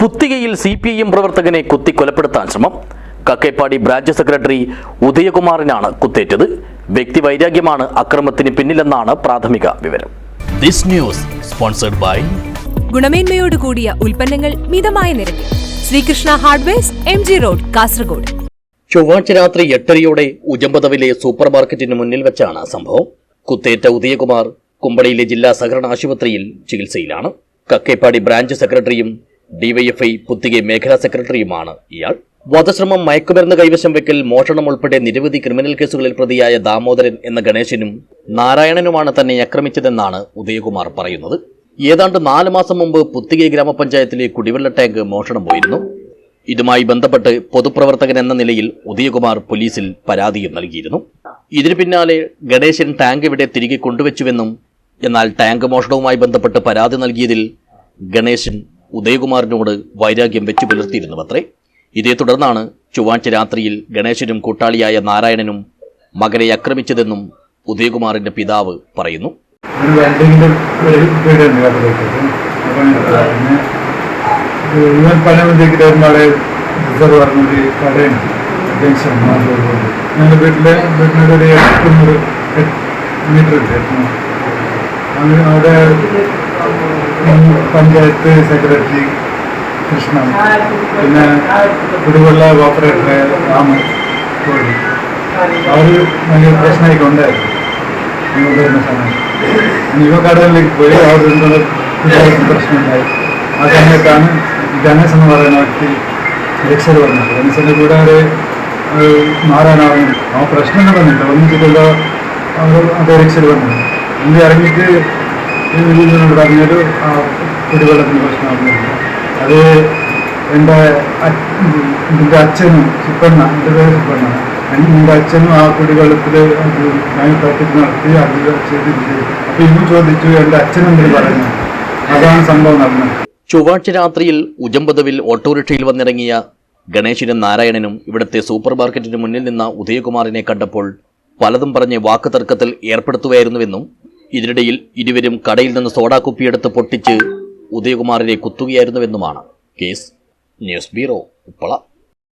പുത്തികയിൽ C P I M പ്രവർത്തകനെ കുത്തി കൊലപ്പെടുത്താൻ ശ്രമം. കക്കേപ്പാടി ബ്രാഞ്ച് സെക്രട്ടറി ഉദയകുമാറിനാണ് കുത്തേറ്റത്. വ്യക്തി വൈരാഗ്യമാണ് അക്രമത്തിന് പിന്നിലെന്നാണ് പ്രാഥമിക വിവരം. ദിസ് ന്യൂസ് സ്പോൺസർഡ് ബൈ ഗുണമേന്മയോട് കൂടിയ ഉൽപ്പന്നങ്ങൾ മിതമായ നിരക്കിൽ. Srikrishna hardwares M G road Kasaragod. ചൊവ്വാഴ്ച രാത്രി എട്ടരയോടെ ഉജമ്പതവിലെ സൂപ്പർ മാർക്കറ്റിന് മുന്നിൽ വെച്ചാണ് സംഭവം. കുത്തേറ്റ ഉദയകുമാർ കുമ്പളയിലെ ജില്ലാ സഹകരണ ആശുപത്രിയിൽ ചികിത്സയിലാണ്. കക്കേപ്പാടി ബ്രാഞ്ച് സെക്രട്ടറിയും ഡിവൈഎഫ്ഐ പുത്തികെ മേഖലാ സെക്രട്ടറിയുമാണ് ഇയാൾ. വധശ്രമം മയക്കുമരുന്ന് കൈവശം വെക്കൽ മോഷണം ഉൾപ്പെടെ നിരവധി ക്രിമിനൽ കേസുകളിൽ പ്രതിയായ ദാമോദരൻ എന്ന ഗണേശനും നാരായണനുമാണ് തന്നെ ആക്രമിച്ചതെന്നാണ് ഉദയകുമാർ പറയുന്നത്. ഏതാണ്ട് നാല് മാസം മുമ്പ് പുത്തികെ ഗ്രാമപഞ്ചായത്തിലെ കുടിവെള്ള ടാങ്ക് മോഷണം പോയിരുന്നു. ഇതുമായി ബന്ധപ്പെട്ട് പൊതുപ്രവർത്തകൻ എന്ന നിലയിൽ ഉദയകുമാർ പോലീസിൽ പരാതിയും നൽകിയിരുന്നു. ഇതിനു പിന്നാലെ ഗണേശൻ ടാങ്ക് ഇവിടെ തിരികെ കൊണ്ടുവച്ചുവെന്നും എന്നാൽ ടാങ്ക് മോഷണവുമായി ബന്ധപ്പെട്ട് പരാതി നൽകിയതിൽ ഗണേശൻ ഉദയകുമാറിനോട് വൈരാഗ്യം വെച്ചു പുലർത്തിയിരുന്നുവത്രേ. ഇതേ തുടർന്നാണ് ചൊവ്വാഴ്ച രാത്രിയിൽ ഗണേശനും കൂട്ടാളിയായ നാരായണനും മകനെ ആക്രമിച്ചതെന്നും ഉദയകുമാറിന്റെ പിതാവ് പറയുന്നു. വീട്ടിലെ എട്ടുന്നൂറ് അവിടെ പഞ്ചായത്ത് സെക്രട്ടറി കൃഷ്ണൻ. പിന്നെ കുടിവെള്ള കോപ്പറേറ്റർ രാമൻ കോഴി അവർ വലിയ പ്രശ്നമൊക്കെ ഉണ്ടായിരുന്നു നിങ്ങൾ വരുന്ന സമയത്ത് ഇവ കടകളിലേക്ക് പോയി അവരുടെ പ്രശ്നമുണ്ടായി. ആ സമയത്താണ് ഗണേശ് എന്ന് പറയുന്ന വ്യക്തി രക്ഷർ വന്നത്. ഗണേശന്റെ കൂടെ ഒരു മാറാനാവും. ആ പ്രശ്നം നടന്നില്ല. ഒന്നിച്ചിട്ടുള്ള അവർ അത് രക്ഷർ വന്നത്. ഇന്ത്യ ഇറങ്ങിയിട്ട് ഇതിനോട് പറഞ്ഞൊരു ആ കുടിവെള്ളത്തിന് പ്രശ്നമാകുന്നില്ല അത് എന്റെ എന്റെ അച്ഛനും സുപ്പണ്ണ എന്റെ പേര് സുപ്പണ്ണ എന്റെ അച്ഛനും ആ കുടിവെള്ളത്തിൽ ഞാൻ തട്ടിപ്പ് നടത്തി അത് ചെയ്തിട്ടുണ്ട്. അപ്പോൾ ഇന്ന് ചോദിച്ചു എന്റെ അച്ഛൻ എന്തിനു പറയുന്നു? അതാണ് സംഭവം നടന്നത്. ചൊവ്വാഴ്ച രാത്രിയിൽ ഉജമ്പദവിൽ ഓട്ടോറിക്ഷയിൽ വന്നിറങ്ങിയ ഗണേശനും നാരായണനും ഇവിടുത്തെ സൂപ്പർ മാർക്കറ്റിന് മുന്നിൽ നിന്ന ഉദയകുമാറിനെ കണ്ടപ്പോൾ പലതും പറഞ്ഞ് വാക്കുതർക്കത്തിൽ ഏർപ്പെടുത്തുകയായിരുന്നുവെന്നും ഇതിനിടയിൽ ഇരുവരും കടയിൽ നിന്ന് സോഡാ കുപ്പിയെടുത്ത് പൊട്ടിച്ച് ഉദയകുമാറിനെ കുത്തുകയായിരുന്നുവെന്നുമാണ് കേസ്. News bureau Uppala.